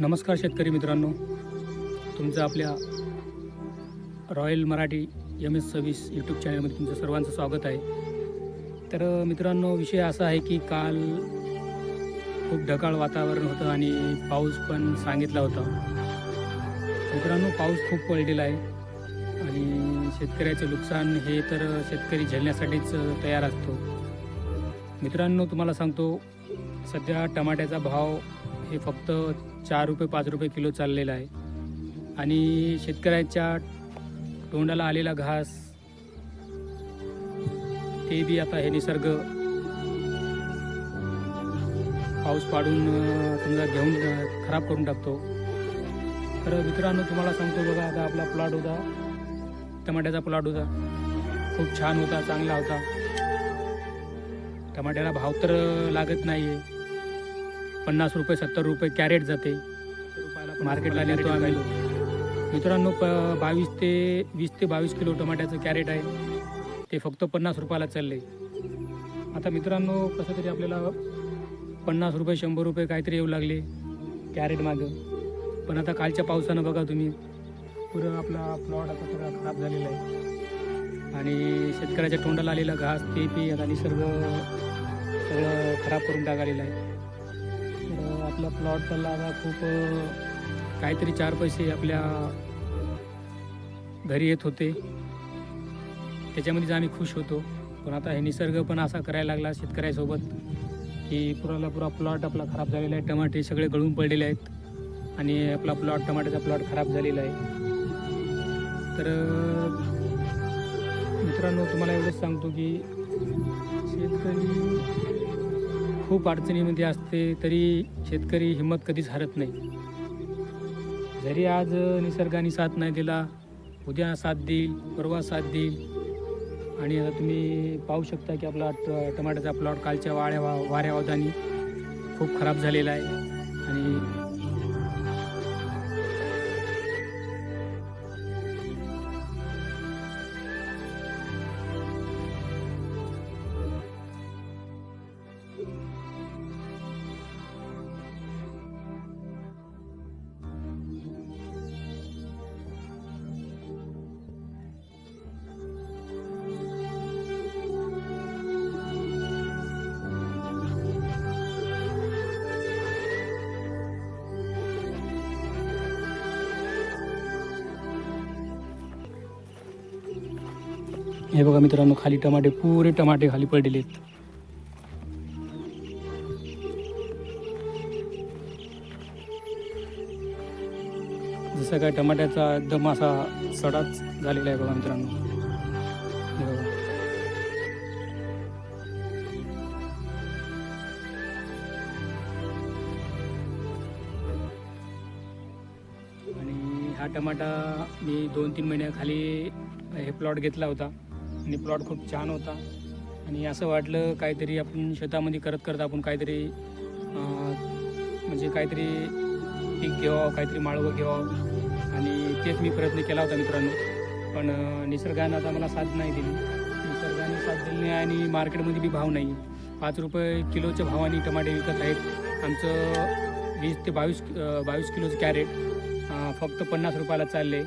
नमस्कार शेतकरी मित्रांनो. तुमचं आपल्या रॉयल मराठी एम एस सव्वीस यूट्यूब चॅनलमध्ये तुमचं सर्वांचं स्वागत आहे. तर मित्रांनो विषय असा आहे की काल खूप ढकाळ वातावरण होतं आणि पाऊस पण सांगितला होता. मित्रांनो पाऊस खूप पडलेला आहे आणि शेतकऱ्याचं नुकसान हे तर शेतकरी झेलण्यासाठीच तयार असतो. मित्रांनो तुम्हाला सांगतो सध्या टमाट्याचा भाव हे फक्त चार रुपये पाच रुपये किलो चाललेलं आहे. आणि शेतकऱ्याच्या तोंडाला आलेला घास ते बी आता हे निसर्ग पाऊस पाडून समजा घेऊन खराब करून टाकतो. तर मित्रांनो तुम्हाला सांगतो बघा आता आपला प्लॉट होता. टमाट्याचा प्लॉट होता. खूप छान होता चांगला होता. टमाट्याला भाव तर लागत नाही आहे पन्नास रुपये सत्तर रुपये कॅरेट जाते. मार्केटला नेतो आम्ही मित्रांनो प बावीस ते वीस ते बावीस किलो टमाट्याचं कॅरेट आहे. ते फक्त पन्नास रुपयाला चालले आता मित्रांनो कसं तरी आपल्याला पन्नास रुपये शंभर रुपये काहीतरी येऊ लागले कॅरेट मागं. पण आता कालच्या पावसानं बघा तुम्ही पुरं आपला प्लॉट आता सगळा खराब झालेला आहे. आणि शेतकऱ्याच्या तोंडाला आलेला घास ते पी आता निसर्ग सगळं खराब करून टाकालेला आहे. आपला प्लॉट आता खूप काहीतरी चार पैसे आपल्या घरी येत होते. त्याच्यामध्येच आम्ही खुश होतो. पण आता हे निसर्ग पण असा करायला लागला शेतकऱ्यासोबत की पुराला पुरा प्लॉट आपला खराब झालेला आहे. टमाटे सगळे गळून पडलेले आहेत. आणि आपला प्लॉट टमाट्याचा प्लॉट खराब झालेला आहे. तर मित्रांनो तुम्हाला एवढंच सांगतो की शेतकरी खूप अडचणीमध्ये असते तरी शेतकरी हिंमत कधीच हरत नाही. जरी आज निसर्गाने साथ नाही दिला उद्या साथ देईल परवा साथ देईल. आणि आता तुम्ही पाहू शकता की आपला ट टमाट्याचा प्लॉट कालच्या वाळ्या वा वाऱ्या वादानी खूप खराब झालेला आहे. आणि हे बघा मित्रांनो खाली टमाटे पुरे टमाटे खाली पडलेले आहेत. जसं काय टमाट्याचा एकदम असा सडाच झालेला आहे बघा मित्रांनो. आणि हा टमाटा मी दोन तीन महिन्याखाली हे प्लॉट घेतला होता. आणि प्लॉट खूप छान होता. आणि असं वाटलं काहीतरी आपण शेतामध्ये करत करत आपण काहीतरी म्हणजे काहीतरी पीक घ्यावं काहीतरी माळवं घ्यावं. आणि तेच मी प्रयत्न केला होता मित्रांनो. पण निसर्गानं आता मला साथ नाही दिली. निसर्गाने साथ दिली नाही आणि मार्केटमध्ये बी भाव नाही. पाच रुपये किलोच्या भावाने टमाटे विकत आहेत. आमचं वीस ते बावीस बावीस किलोचं कॅरेट फक्त पन्नास रुपयाला चालले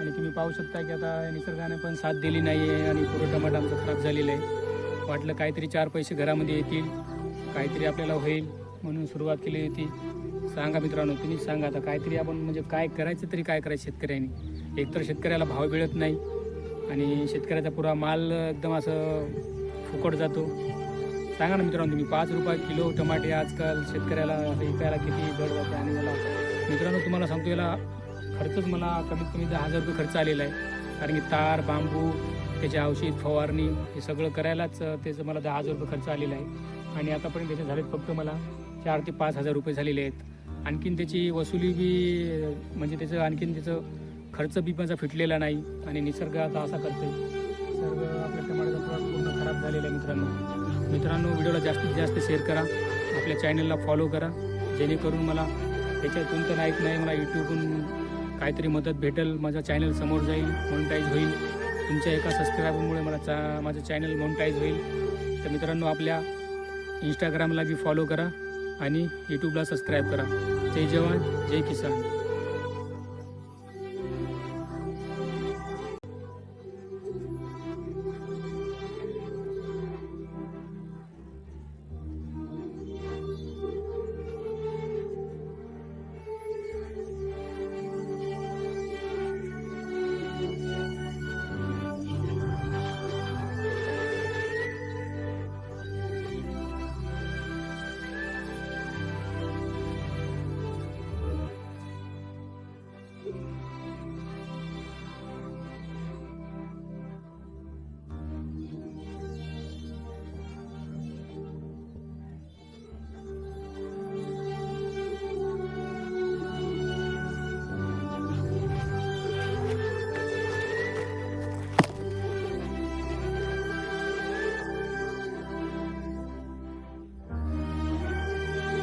आणि तुम्ही पाहू शकता की आता निसर्गाने पण साथ दिली नाही आहे आणि पुरं टमाटा आमचं खराब झालेलं आहे. वाटलं काहीतरी चार पैसे घरामध्ये येतील काहीतरी आपल्याला होईल म्हणून सुरुवात केली होती. सांगा मित्रांनो तुम्ही सांगा आता काहीतरी आपण म्हणजे काय करायचं तरी काय करायचं शेतकऱ्यांनी? एकतर शेतकऱ्याला भाव मिळत नाही आणि शेतकऱ्याचा पुरा माल एकदम असं फुकट जातो. सांगा ना मित्रांनो तुम्ही पाच रुपये किलो टमाटे आजकाल शेतकऱ्याला विकायला किती जड जाते आणि मला मित्रांनो तुम्हाला सांगतो याला खर्चच मला कमीत कमी दहा हजार रुपये खर्च आलेला आहे. कारण की तार बांबू त्याचे औषध फवारणी हे सगळं करायलाच त्याचं मला दहा हजार रुपये खर्च आलेला आहे. आणि आतापर्यंत त्याचे झालेत फक्त मला चार ते पाच हजार रुपये झालेले आहेत. आणखीन त्याची वसुली बी म्हणजे त्याचं आणखीन त्याचं खर्च बी माझा फिटलेला नाही आणि निसर्ग आता असा करते सर्व आपल्या टमाट्याचा प्लॉट पूर्ण खराब झालेला आहे मित्रांनो. मित्रांनो व्हिडिओला जास्तीत जास्त शेअर करा. आपल्या चॅनलला फॉलो करा. जेणेकरून मला त्याच्यातून तर ऐक नाही मला यूट्यूबहून काहीतरी मदत भेटेल माझा चॅनल समोर जाईल मॉनिटाईज होईल. तुमच्या एका सबस्क्रायबरमुळे मला चा माझं चॅनल मॉनिटाईज होईल. तर मित्रांनो आपल्या इंस्टाग्रामला बी फॉलो करा आणि यूट्यूबला सबस्क्राईब करा. जय जवान जय किसान.